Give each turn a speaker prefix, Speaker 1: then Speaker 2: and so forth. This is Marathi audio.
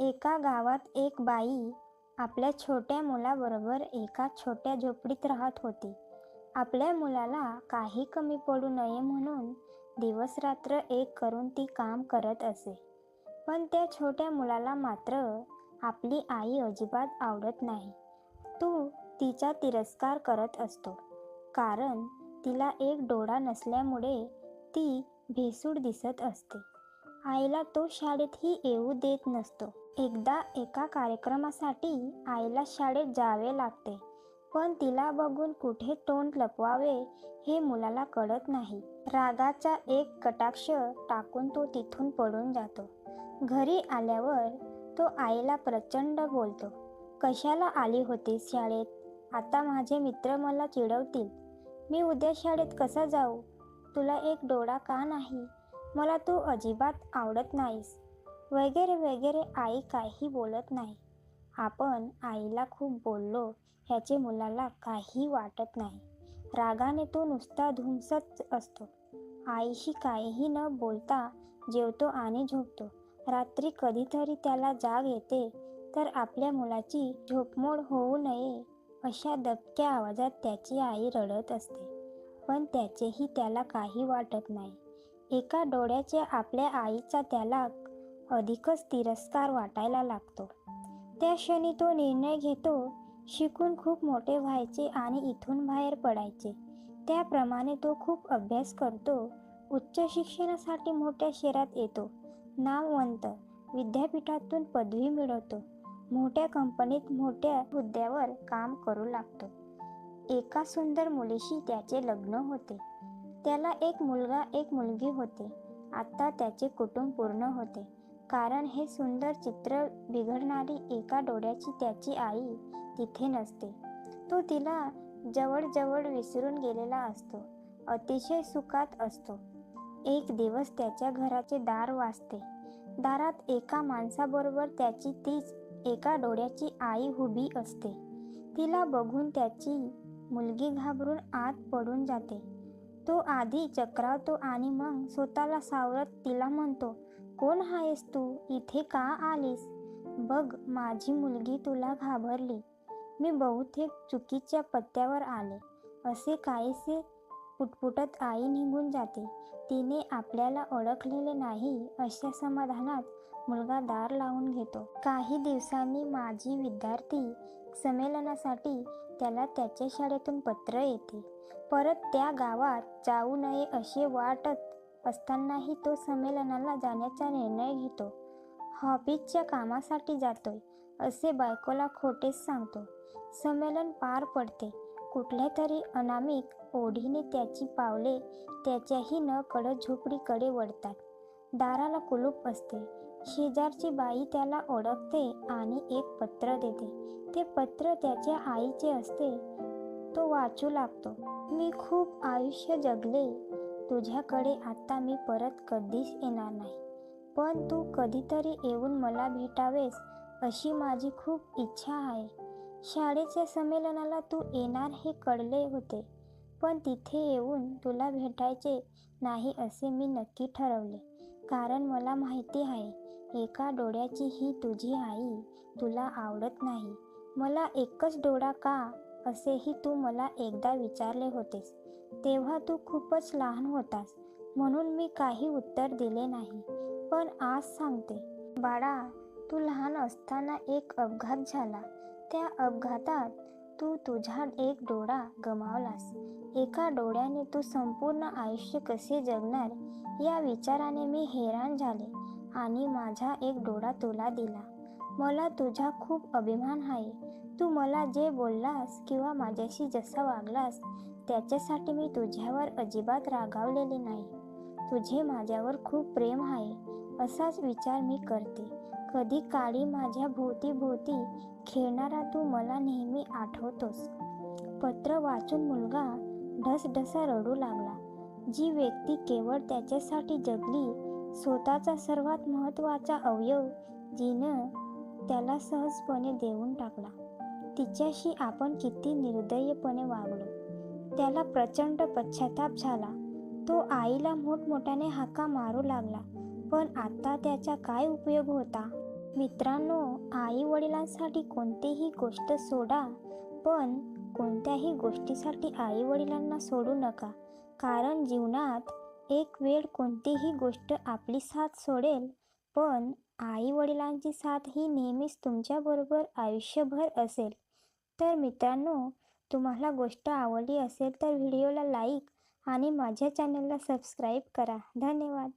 Speaker 1: एका गावात एक बाई आपल्या छोट्या मुलाबरोबर एका छोट्या झोपडीत राहत होती. आपल्या मुलाला काही कमी पडू नये म्हणून दिवसरात्र एक करून ती काम करत असे. पण त्या छोट्या मुलाला मात्र आपली आई अजिबात आवडत नाही. तो तिचा तिरस्कार करत असतो. कारण तिला एक डोळा नसल्यामुळे ती भेसूड दिसत असते. आईला तो शाळेतही येऊ देत नसतो. एकदा एका कार्यक्रमासाठी आईला शाळेत जावे लागते पण तिला बघून कुठे तोंड लपवावे हे मुलाला कळत नाही. रागाचा एक कटाक्ष टाकून तो तिथून पडून जातो. घरी आल्यावर तो आईला प्रचंड बोलतो कशाला आली होतीस शाळेत? आता माझे मित्र मला चिडवतील. मी उद्या शाळेत कसा जाऊ? तुला एक डोळा का नाही? मला तू अजिबात आवडत नाहीस. वगैरे वगैरे आई काही बोलत नाही. आपण आईला खूप बोललो ह्याचे मुलाला काही वाटत नाही. रागाने तो नुसता धुमसत असतो. आईशी काहीही न बोलता जेवतो आणि झोपतो. रात्री कधीतरी त्याला जाग येते तर आपल्या मुलाची झोपमोड होऊ नये अशा दबक्या आवाजात त्याची आई रडत असते. पण त्याचेही त्याला काही वाटत नाही. एका डोळ्याचे आपल्या आईचा त्याला अधिकच तिरस्कार वाटायला लागतो. त्या क्षणी तो निर्णय घेतो शिकून खूप मोठे व्हायचे आणि इथून बाहेर पडायचे. त्याप्रमाणे तो खूप अभ्यास करतो उच्च शिक्षणासाठी मोठ्या शहरात येतो नामवंत विद्यापीठातून पदवी मिळवतो मोठ्या कंपनीत मोठ्या हुद्द्यावर काम करू लागतो. एका सुंदर मुलीशी त्याचे लग्न होते. त्याला एक मुलगा एक मुलगी होते. आता त्याचे कुटुंब पूर्ण होते. कारण हे सुंदर चित्र बिघडणारी एका डोळ्याची त्याची आई तिथे नसते. तो तिला जवळजवळ विसरून गेलेला असतो. अतिशय सुखात असतो. एक दिवस त्याच्या घराचे दार वाजते. दारात एका माणसाबरोबर त्याची तीच एका डोळ्याची आई उभी असते. तिला बघून त्याची मुलगी घाबरून आत पडून जाते. तो आधी चक्रावतो आणि मग स्वतःला सावरत तिला म्हणतो कोण आहेस तू? इथे का आलीस? बघ माझी मुलगी तुला घाबरली. मी बहुतेक चुकीच्या पत्त्यावर आले. असे काहीसे पुटपुटत आई निघून जाते. तिने आपल्याला ओळखलेले नाही अशा समाधानात मुलगा दार लावून घेतो. काही दिवसांनी माझी विद्यार्थी संमेलनासाठी त्याला त्याच्या शाळेतून पत्र येते. परत त्या गावात जाऊ नये असे वाटत असतानाही तो संमेलनाला जाण्याचा निर्णय घेतो. हॉबीजच्या कामासाठी जातोय असे बायकोला खोटेच सांगतो. संमेलन पार पडते. कुठल्या तरी अनामिक ओढीने त्याची पावले त्याच्याही न कळत झोपडीकडे वळतात. दाराला कुलूप असते. शेजारची बाई त्याला ओळखते आणि एक पत्र देते. ते पत्र त्याच्या आईचे असते. तो वाचू लागतो. मी खूप आयुष्य जगले. तुझ्याकडे आत्ता मी परत कधीच येणार नाही. पण तू कधीतरी येऊन मला भेटावेस अशी माझी खूप इच्छा आहे. शाळेच्या संमेलनाला तू येणार हे कळले होते पण तिथे येऊन तुला भेटायचे नाही असे मी नक्की ठरवले. कारण मला माहिती आहे एका डोळ्याची ही तुझी आई तुला आवडत नाही. मला एकच डोळा का असेही तू मला एकदा विचारले होतेस. तेव्हा तू खूपच लहान होतास म्हणून मी काही उत्तर दिले नाही. पण आज सांगते. बाळा तू लहान असताना एक अपघात झाला. त्या अपघातात तू तुझा एक डोळा गमावलास. एका डोळ्याने तू संपूर्ण आयुष्य कसे जगणार या विचाराने मी हैराण झाले आणि माझा एक डोळा तुला दिला. मला तुझा खूप अभिमान आहे. तू मला जे बोललास किंवा माझ्याशी जसं वागलास त्याच्यासाठी मी तुझ्यावर अजिबात रागावलेले नाही. तुझे माझ्यावर खूप प्रेम आहे असाच विचार मी करते. कधी काळी माझ्या भोवती खेळणारा तू मला नेहमी आठवतोस. पत्र वाचून मुलगा ढसढसा रडू लागला. जी व्यक्ती केवळ त्याच्यासाठी जगली स्वतःचा सर्वात महत्त्वाचा अवयव जिनं त्याला सहजपणे देऊन टाकला. तिच्याशी आपण किती निर्दयपणे वागलो. त्याला प्रचंड पश्चाताप झाला. तो आईला मोठमोठ्याने हाका मारू लागला. पण आता त्याचा काय उपयोग होता? मित्रांनो आई वडिलांसाठी कोणतीही गोष्ट सोडा पण कोणत्याही गोष्टीसाठी आई वडिलांना सोडू नका. कारण जीवनात एक वेळ कोणतीही गोष्ट आपली साथ सोडेल पण आई वडिलांची साथ ही नेहमीच तुमच्याबरोबर आयुष्यभर असेल. तर मित्रांनो तुम्हाला गोष्ट आवडली असेल तर व्हिडिओला लाईक आणि माझ्या चॅनलला सबस्क्राईब करा. धन्यवाद.